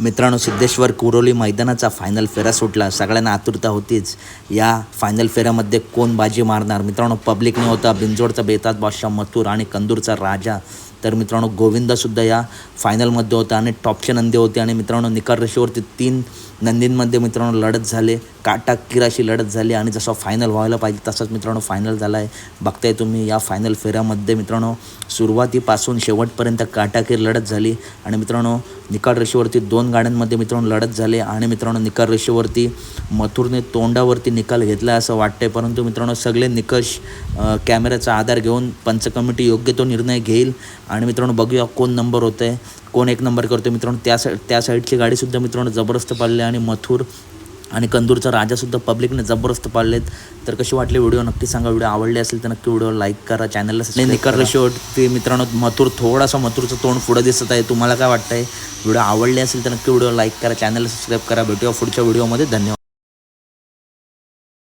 मित्रांनो सिद्धेश्वर कुरोली मैदानाचा फायनल फेरा सुटला. सगळ्यांना आतुरता होतीच. या फायनल फेऱ्यामध्ये कोण बाजी मारणार? मित्रांनो पब्लिकने होता बिंजोडचा बेताज बादशाह मथुर आणि कंदूरचा राजा. तर मित्रांनो गोविंदासुद्धा या फायनलमध्ये होता आणि टॉपचे नंदी होते. आणि मित्रांनो निकाल रेषेवरती तीन नंदींमध्ये मित्रांनो लढत झाले. काटाकिराशी लढत झाली आणि जसं फायनल व्हायला पाहिजे तसंच मित्रांनो फायनल झाला आहे बघताय तुम्ही या फायनल फेऱ्यामध्ये मित्रांनो सुरुवातीपासून शेवटपर्यंत काटाकीर लढत झाली. आणि मित्रांनो निकाल रेषेवरती दोन गाड्यांमध्ये मित्रांनो लढत झाले आणि मित्रांनो निकाल रेषेवरती मथुरने तोंडावरती निकाल घेतला असं वाटतंय. परंतु मित्रांनो सगळे निकष कॅमेऱ्याचा आधार घेऊन पंच कमिटी योग्य तो निर्णय घेईल. आणि मित्रांनो बघूया कोण नंबर होतं आहे कोण एक नंबर करतो मित्रांनो त्या साईड त्या साईडची गाडीसुद्धा मित्रांनो जबरदस्त पाळली आणि मथुर आणि कंदूरचा राजासुद्धा पब्लिकने जबरदस्त पाळलेत तर कशी वाटली व्हिडिओ? नक्की सांगा. व्हिडिओ आवडले असेल तर नक्की व्हिडिओ लाईक करा. चॅनलला नाही निकारलं शेवट ते मित्रांनो मथुर थोडासा मथुरचं तोंड पुढं दिसत आहे. तुम्हाला काय वाटतंय? व्हिडिओ आवडले असेल तर नक्की व्हिडिओ लाईक करा. चॅनलला सबस्क्राईब करा. भेटूया पुढच्या व्हिडिओमध्ये. धन्यवाद.